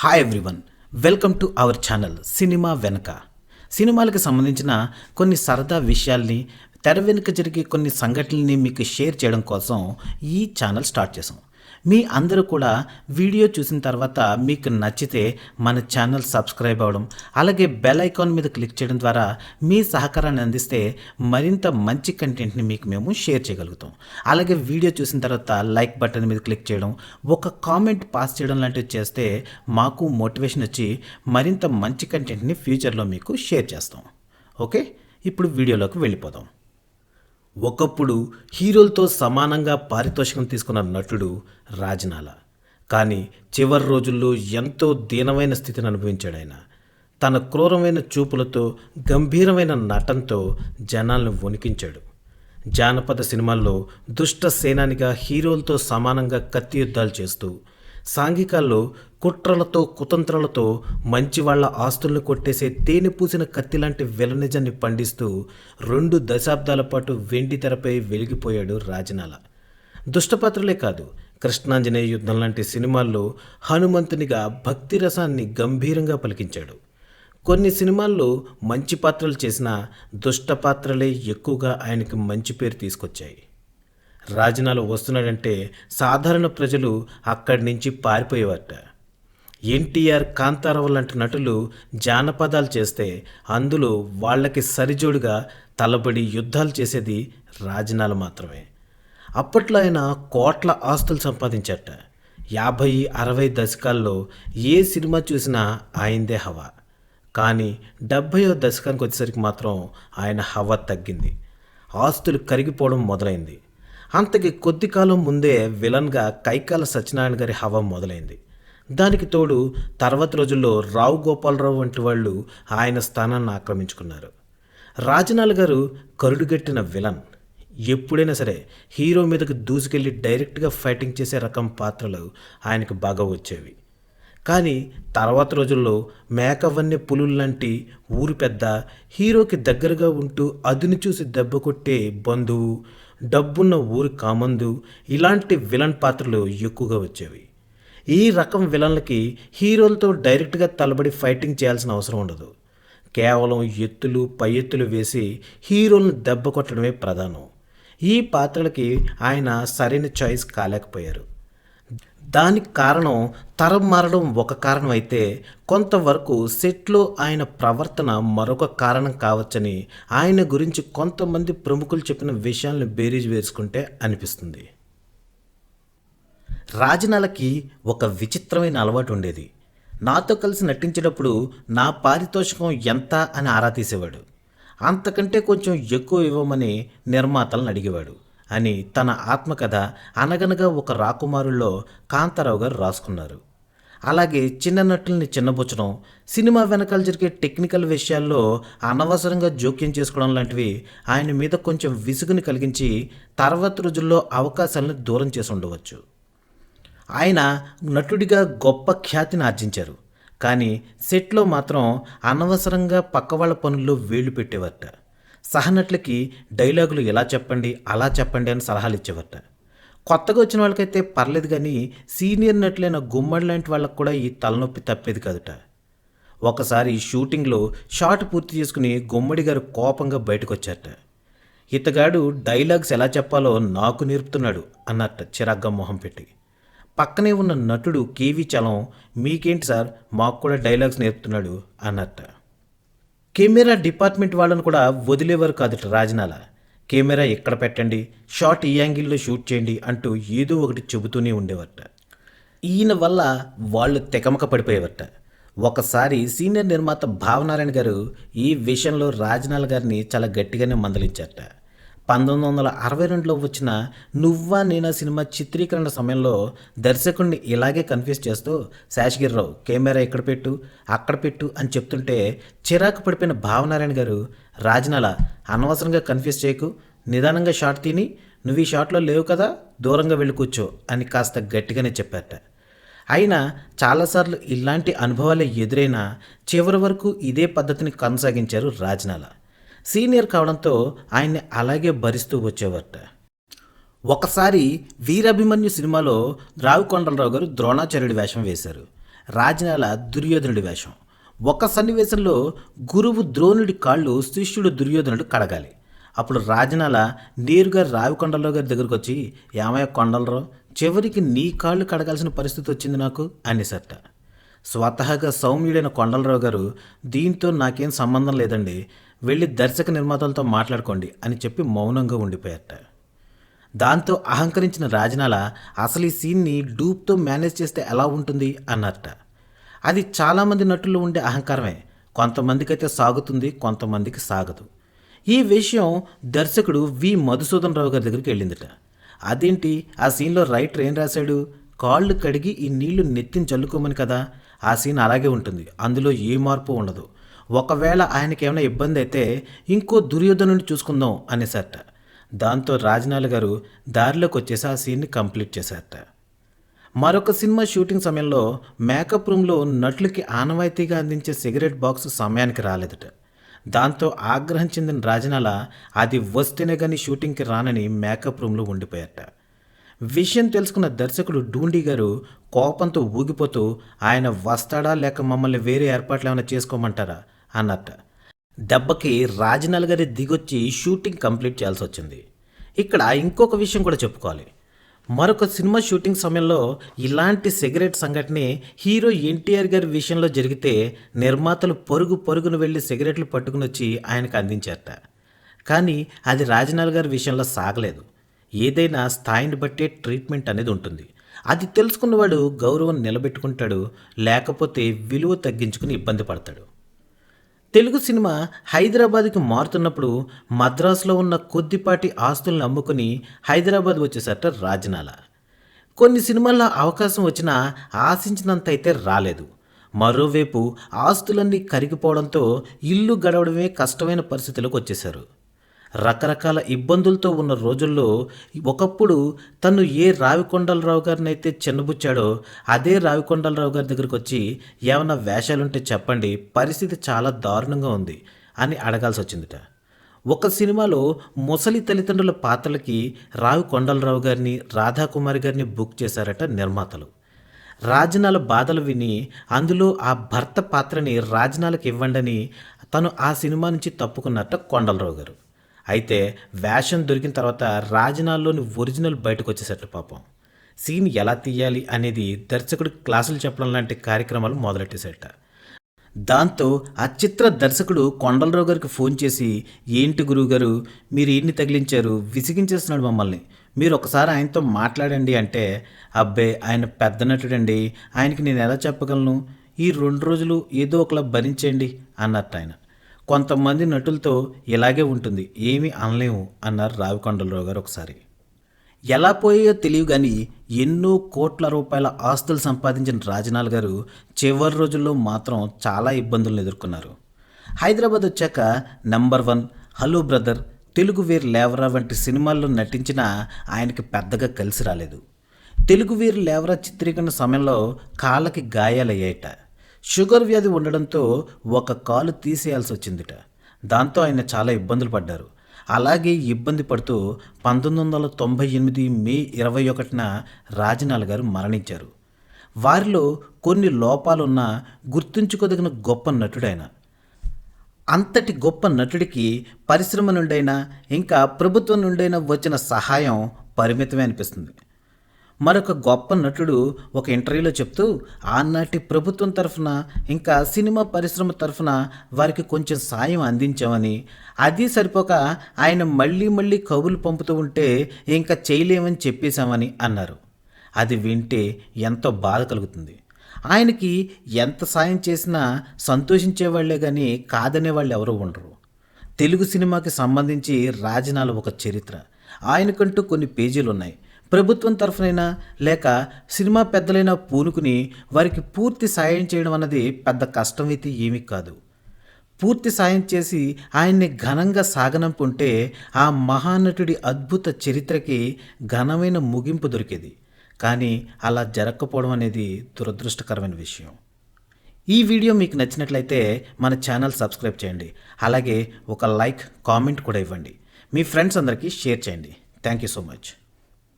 Hi everyone welcome to our channel cinema వెనక సినిమాలకు సంబంధించిన కొన్ని సరదా విషయాల్ని తెర వెనుక జరిగే కొన్ని సంఘటనల్ని మీకు షేర్ చేయడం కోసం ఈ ఛానల్ స్టార్ట్ చేసాం మీ అందరూ కూడా వీడియో చూసిన తర్వాత మీకు నచ్చితే మన ఛానల్ సబ్స్క్రైబ్ అవ్వడం అలాగే బెల్ ఐకాన్ మీద క్లిక్ చేయడం ద్వారా మీ సహకారాన్ని అందిస్తే మరింత మంచి కంటెంట్ని మీకు మేము షేర్ చేయగలుగుతాం. అలాగే వీడియో చూసిన తర్వాత లైక్ బటన్ మీద క్లిక్ చేయడం ఒక కామెంట్ పాస్ చేయడం లాంటివి చేస్తే మాకు మోటివేషన్ వచ్చి మరింత మంచి కంటెంట్ని ఫ్యూచర్లో మీకు షేర్ చేస్తాం. ఓకే? ఇప్పుడు వీడియోలోకి వెళ్ళిపోదాం. ఒకప్పుడు హీరోలతో సమానంగా పారితోషికం తీసుకున్న నటుడు రాజనాల. కానీ చివరి రోజుల్లో ఎంతో దీనమైన స్థితిని అనుభవించాడు ఆయన. తన క్రూరమైన చూపులతో గంభీరమైన నటంతో జనాలను వణికించాడు. జానపద సినిమాల్లో దుష్ట సేనానిగా హీరోలతో సమానంగా కత్తి యుద్ధాలు చేస్తూ సాంఘికాల్లో కుట్రలతో కుతంత్రలతో మంచి వాళ్ళ ఆస్తులను కొట్టేసే తేనె పూసిన కత్తి లాంటి విలనిజాన్ని పండిస్తూ రెండు దశాబ్దాల పాటు వెండి తెరపై వెలిగిపోయాడు రాజనాల. దుష్టపాత్రలే కాదు కృష్ణాంజనేయ యుద్ధం లాంటి సినిమాల్లో హనుమంతునిగా భక్తి రసాన్ని గంభీరంగా పలికించాడు. కొన్ని సినిమాల్లో మంచి పాత్రలు చేసిన దుష్ట పాత్రలే ఎక్కువగా ఆయనకి మంచి పేరు తీసుకొచ్చాయి. రాజనాలు వస్తున్నాడంటే సాధారణ ప్రజలు అక్కడి నుంచి పారిపోయేవారట ఎన్టీఆర్ కాంతారావు లాంటి నటులు జానపదాలు చేస్తే అందులో వాళ్ళకి సరిజోడుగా తలబడి యుద్ధాలు చేసేది రాజనాలు మాత్రమే. అప్పట్లో ఆయన కోట్ల ఆస్తులు సంపాదించట. యాభై అరవై దశకాల్లో ఏ సినిమా చూసినా ఆయనదే హవా. కానీ డెబ్భైవ దశకానికి వచ్చేసరికి మాత్రం ఆయన హవా తగ్గింది. ఆస్తులు కరిగిపోవడం మొదలైంది. అంతకి కొద్ది కాలం ముందే విలన్గా కైకాల సత్యనారాయణ గారి హవా మొదలైంది. దానికి తోడు తర్వాత రోజుల్లో రావు గోపాలరావు వంటి వాళ్ళు ఆయన స్థానాన్ని ఆక్రమించుకున్నారు. రాజనాల్ గారు కరుడుగట్టిన విలన్. ఎప్పుడైనా సరే హీరో మీదకి దూసుకెళ్ళి డైరెక్ట్గా ఫైటింగ్ చేసే రకం పాత్రలు ఆయనకు బాగా వచ్చేవి. కానీ తర్వాత రోజుల్లో మేకవన్నె పులులు లాంటి ఊరు పెద్ద హీరోకి దగ్గరగా ఉంటూ అదిని చూసి దెబ్బ కొట్టే బంధువు డబ్బున్న ఊరి కామందు ఇలాంటి విలన్ పాత్రలు ఎక్కువగా వచ్చేవి. ఈ రకం విలన్లకి హీరోలతో డైరెక్ట్గా తలబడి ఫైటింగ్ చేయాల్సిన అవసరం ఉండదు. కేవలం ఎత్తులు పై ఎత్తులు వేసి హీరోలను దెబ్బ కొట్టడమే ప్రధానం. ఈ పాత్రలకి ఆయన సరైన చాయిస్ కాలేకపోయారు. దానికి కారణం తరం మారడం ఒక కారణం అయితే కొంతవరకు సెట్లో ఆయన ప్రవర్తన మరొక కారణం కావచ్చని ఆయన గురించి కొంతమంది ప్రముఖులు చెప్పిన విషయాలను బేరీజ్ వేసుకుంటే అనిపిస్తుంది. రాజనాలకి ఒక విచిత్రమైన అలవాటు ఉండేది. నాతో కలిసి నటించేటప్పుడు నా పారితోషికం ఎంత అని ఆరా తీసేవాడు. అంతకంటే కొంచెం ఎక్కువ ఇవ్వమని నిర్మాతలను అడిగేవాడు. అని తన ఆత్మకథ అనగనగా ఒక రాకుమారుల్లో కాంతారావు గారు రాసుకున్నారు. అలాగే చిన్న నటుల్ని చిన్నబుచ్చడం సినిమా వెనకాల జరిగే టెక్నికల్ విషయాల్లో అనవసరంగా జోక్యం చేసుకోవడం లాంటివి ఆయన మీద కొంచెం విసుగుని కలిగించి తర్వాత రోజుల్లో అవకాశాలను దూరం చేసి ఉండవచ్చు. ఆయన నటుడిగా గొప్ప ఖ్యాతిని ఆర్జించారు. కానీ సెట్లో మాత్రం అనవసరంగా పక్క వాళ్ళ పనుల్లో వేలు పెట్టేవారట. సహనటులకి డైలాగులు ఇలా చెప్పండి అలా చెప్పండి అని సలహాలు ఇచ్చేవారట. కొత్తగా వచ్చిన వాళ్ళకైతే పర్లేదు కానీ సీనియర్ నటులైన గుమ్మడి లాంటి వాళ్ళకు కూడా ఈ తలనొప్పి తప్పేది కదట. ఒకసారి షూటింగ్లో షాట్ పూర్తి చేసుకుని గుమ్మడి గారు కోపంగా బయటకు వచ్చారట ఇతగాడు డైలాగ్స్ ఎలా చెప్పాలో నాకు నేర్పుతున్నాడు అన్నట్ట చిరాగ్గా మొహం పెట్టి. పక్కనే ఉన్న నటుడు కేవీ చలం మీకేంటి సార్? మాకు కూడా డైలాగ్స్ నేర్పుతున్నాడు అన్నట్ట. కెమెరా డిపార్ట్మెంట్ వాళ్ళను కూడా వదిలేవారు కాదుట రాజనాల. కెమెరా ఇక్కడ పెట్టండి? షార్ట్ ఈ యాంగిల్లో షూట్ చేయండి అంటూ ఏదో ఒకటి చెబుతూనే ఉండేవట ఈయన వల్ల వాళ్ళు తెకమక పడిపోయేవట ఒకసారి సీనియర్ నిర్మాత భావనారాయణ గారు ఈ విషయంలో రాజనాల గారిని చాలా గట్టిగానే మందలించారట. పంతొమ్మిది వందల అరవై రెండులో వచ్చిన నువ్వా నేనా సినిమా చిత్రీకరణ సమయంలో దర్శకుడిని ఇలాగే కన్ఫ్యూజ్ చేస్తూ శేషగిరిరావు కెమెరా ఇక్కడ పెట్టు అక్కడ పెట్టు అని చెప్తుంటే చిరాకు పడిపోయిన భావనారాయణ గారు రాజనాల అనవసరంగా కన్ఫ్యూజ్ చేయకు నిదానంగా షాట్ తిని నువ్వు ఈ షాట్లో లేవు కదా దూరంగా వెళ్ళి కూర్చో అని కాస్త గట్టిగానే చెప్పారట. అయినా చాలాసార్లు ఇలాంటి అనుభవాలే ఎదురైనా చివరి వరకు ఇదే పద్ధతిని కొనసాగించారు రాజనాల. సీనియర్ కావడంతో ఆయన్ని అలాగే భరిస్తూ వచ్చేవారట. ఒకసారి వీరాభిమన్యు సినిమాలో రావుకొండలరావు గారు ద్రోణాచార్యుడి వేషం వేశారు. రాజనాల దుర్యోధనుడి వేషం. ఒక సన్నివేశంలో గురువు ద్రోణుడి కాళ్ళు శిష్యుడు దుర్యోధనుడు కడగాలి. అప్పుడు రాజనాల నేరుగా రావికొండలరావు గారి దగ్గరకు వచ్చి ఏమయ్య కొండలరావు చివరికి నీ కాళ్ళు కడగాల్సిన పరిస్థితి వచ్చింది నాకు? అనేసట స్వతహాగా సౌమ్యుడైన కొండలరావు గారు దీంతో నాకేం సంబంధం లేదండి. వెళ్ళి దర్శక నిర్మాతలతో మాట్లాడుకోండి అని చెప్పి మౌనంగా ఉండిపోయారట. దాంతో అహంకరించిన రాజనాల అసలు ఈ సీన్ని డూప్తో మేనేజ్ చేస్తే ఎలా ఉంటుంది? అన్నట్ట అది చాలామంది నటుల్లో ఉండే అహంకారమే. కొంతమందికి అయితే సాగుతుంది కొంతమందికి సాగదు. ఈ విషయం దర్శకుడు వి. మధుసూదన్ రావు గారి దగ్గరికి వెళ్ళిందట. అదేంటి? ఆ సీన్లో రైటర్ ఏం రాశాడు? కాళ్ళు కడిగి ఈ నీళ్ళు నెత్తిని చల్లుకోమని కదా? ఆ సీన్ అలాగే ఉంటుంది. అందులో ఏ మార్పు ఉండదు. ఒకవేళ ఆయనకి ఏమైనా ఇబ్బంది అయితే ఇంకో దుర్యోధనుని చూసుకుందాం అనేసట దాంతో రాజనాల గారు దారిలోకి వచ్చేసి ఆ సీన్ని కంప్లీట్ చేశారట. మరొక సినిమా షూటింగ్ సమయంలో మేకప్ రూమ్లో నటులకి ఆనవాయితీగా అందించే సిగరెట్ బాక్స్ సమయానికి రాలేదట. దాంతో ఆగ్రహం చెందిన రాజనాల అది వస్తేనే కానీ షూటింగ్కి రానని మేకప్ రూమ్లో ఉండిపోయారట. విషయం తెలుసుకున్న దర్శకుడు డూండి గారు కోపంతో ఊగిపోతూ ఆయన వస్తాడా లేక మమ్మల్ని వేరే ఏర్పాట్లు ఏమైనా చేసుకోమంటారా? అన్నట్ట. దెబ్బకి రాజనల్ గారి దిగొచ్చి షూటింగ్ కంప్లీట్ చేయాల్సి వచ్చింది. ఇక్కడ ఇంకొక విషయం కూడా చెప్పుకోవాలి. మరొక సినిమా షూటింగ్ సమయంలో ఇలాంటి సిగరెట్ సంఘటనే హీరో ఎన్టీఆర్ గారి విషయంలో జరిగితే నిర్మాతలు పరుగు పరుగును వెళ్ళి సిగరెట్లు పట్టుకుని వచ్చి ఆయనకు అందించారట. కానీ అది రాజనాల్ గారి విషయంలో సాగలేదు. ఏదైనా స్థాయిని బట్టే ట్రీట్మెంట్ అనేది ఉంటుంది. అది తెలుసుకున్నవాడు గౌరవం నిలబెట్టుకుంటాడు లేకపోతే విలువ తగ్గించుకుని ఇబ్బంది పడతాడు. తెలుగు సినిమా హైదరాబాద్కి మారుతున్నప్పుడు మద్రాసులో ఉన్న కొద్దిపాటి ఆస్తులను అమ్ముకుని హైదరాబాద్ వచ్చేసట రాజనాల. కొన్ని సినిమాల్లో అవకాశం వచ్చినా ఆశించినంత అయితే రాలేదు. మరోవైపు ఆస్తులన్నీ కరిగిపోవడంతో ఇల్లు గడవడమే కష్టమైన పరిస్థితులకు వచ్చేశారు. రకరకాల ఇబ్బందులతో ఉన్న రోజుల్లో ఒకప్పుడు తను ఏ రావికొండలరావు గారిని అయితే చిన్నబుచ్చాడో అదే రావికొండలరావు గారి దగ్గరికి వచ్చి ఏమైనా వేషాలుంటే చెప్పండి పరిస్థితి చాలా దారుణంగా ఉంది అని అడగాల్సి వచ్చిందిట. ఒక సినిమాలో ముసలి తల్లిదండ్రుల పాత్రలకి రావి కొండలరావు గారిని రాధాకుమారి గారిని బుక్ చేశారట నిర్మాతలు. రాజనాల బాధలు విని అందులో ఆ భర్త పాత్రని రాజనాలకు ఇవ్వండని తను ఆ సినిమా నుంచి తప్పుకున్నట్ట కొండలరావు గారు. అయితే వేషం దొరికిన తర్వాత రాజనాల్లోని ఒరిజినల్ బయటకు వచ్చేసట్లు పాపం. సీన్ ఎలా తీయాలి అనేది దర్శకుడు క్లాసులు చెప్పడం లాంటి కార్యక్రమాలు మొదలెట్టేసేట. దాంతో ఆ చిత్ర దర్శకుడు కొండలరావు గారికి ఫోన్ చేసి ఏంటి గురువుగారు మీరు ఈయన్ని తగిలించారు? విసిగించేస్తున్నాడు మమ్మల్ని. మీరు ఒకసారి ఆయనతో మాట్లాడండి అంటే అబ్బే ఆయన పెద్ద నటుడండి. ఆయనకి నేను ఎలా చెప్పగలను? ఈ రెండు రోజులు ఏదో ఒకలా భరించండి అన్నట్టు ఆయన. కొంతమంది నటులతో ఇలాగే ఉంటుంది. ఏమీ అనలేము అన్నారు రావికొండలరావు గారు ఒకసారి. ఎలా పోయాయో తెలియదు కానీ ఎన్నో కోట్ల రూపాయల ఆస్తులు సంపాదించిన రాజనాల్ గారు చివరి రోజుల్లో మాత్రం చాలా ఇబ్బందులను ఎదుర్కొన్నారు. హైదరాబాద్ వచ్చాక number one hello brother Telugu Veer Levara వంటి సినిమాల్లో నటించినా ఆయనకి పెద్దగా కలిసి రాలేదు. తెలుగు వీర్ లేవరా చిత్రీకరణ సమయంలో కాళ్ళకి గాయాలయ్యాయట. షుగర్ వ్యాధి ఉండడంతో ఒక కాలు తీసేయాల్సి వచ్చిందిట. దాంతో ఆయన చాలా ఇబ్బందులు పడ్డారు. అలాగే ఇబ్బంది పడుతూ పంతొమ్మిది వందల తొంభై ఎనిమిది మే ఇరవై ఒకటిన రాజనాల్ గారు మరణించారు. వారిలో కొన్ని లోపాలున్న గుర్తుంచుకోదగిన గొప్ప నటుడైన. అంతటి గొప్ప నటుడికి పరిశ్రమ నుండైనా ఇంకా ప్రభుత్వం నుండైనా వచ్చిన సహాయం పరిమితమే అనిపిస్తుంది. మరొక గొప్ప నటుడు ఒక ఇంటర్వ్యూలో చెప్తూ ఆనాటి ప్రభుత్వం తరఫున ఇంకా సినిమా పరిశ్రమ తరఫున వారికి కొంచెం సాయం అందించామని. అది సరిపోక ఆయన మళ్ళీ మళ్ళీ కబులు పంపుతూ ఉంటే ఇంకా చేయలేమని చెప్పేశామని అన్నారు. అది వింటే ఎంతో బాధ కలుగుతుంది. ఆయనకి ఎంత సాయం చేసినా సంతోషించే వాళ్ళే కానీ కాదనే వాళ్ళు ఎవరూ ఉండరు. తెలుగు సినిమాకి సంబంధించి రాజనాల ఒక చరిత్ర. ఆయనకంటూ కొన్ని పేజీలు ఉన్నాయి ప్రభుత్వం తరఫునైనా లేక సినిమా పెద్దలైనా పూనుకుని వారికి పూర్తి సాయం చేయడం అన్నది పెద్ద కష్టం అయితే ఏమీ కాదు. పూర్తి సాయం చేసి ఆయన్ని ఘనంగా సాగనంపుంటే ఆ మహానటుడి అద్భుత చరిత్రకి ఘనమైన ముగింపు దొరికేది. కానీ అలా జరగకపోవడం అనేది దురదృష్టకరమైన విషయం. ఈ వీడియో మీకు నచ్చినట్లయితే మన ఛానల్ సబ్స్క్రైబ్ చేయండి. అలాగే ఒక లైక్ కామెంట్ కూడా ఇవ్వండి. మీ ఫ్రెండ్స్ అందరికీ షేర్ చేయండి. Thank you so much.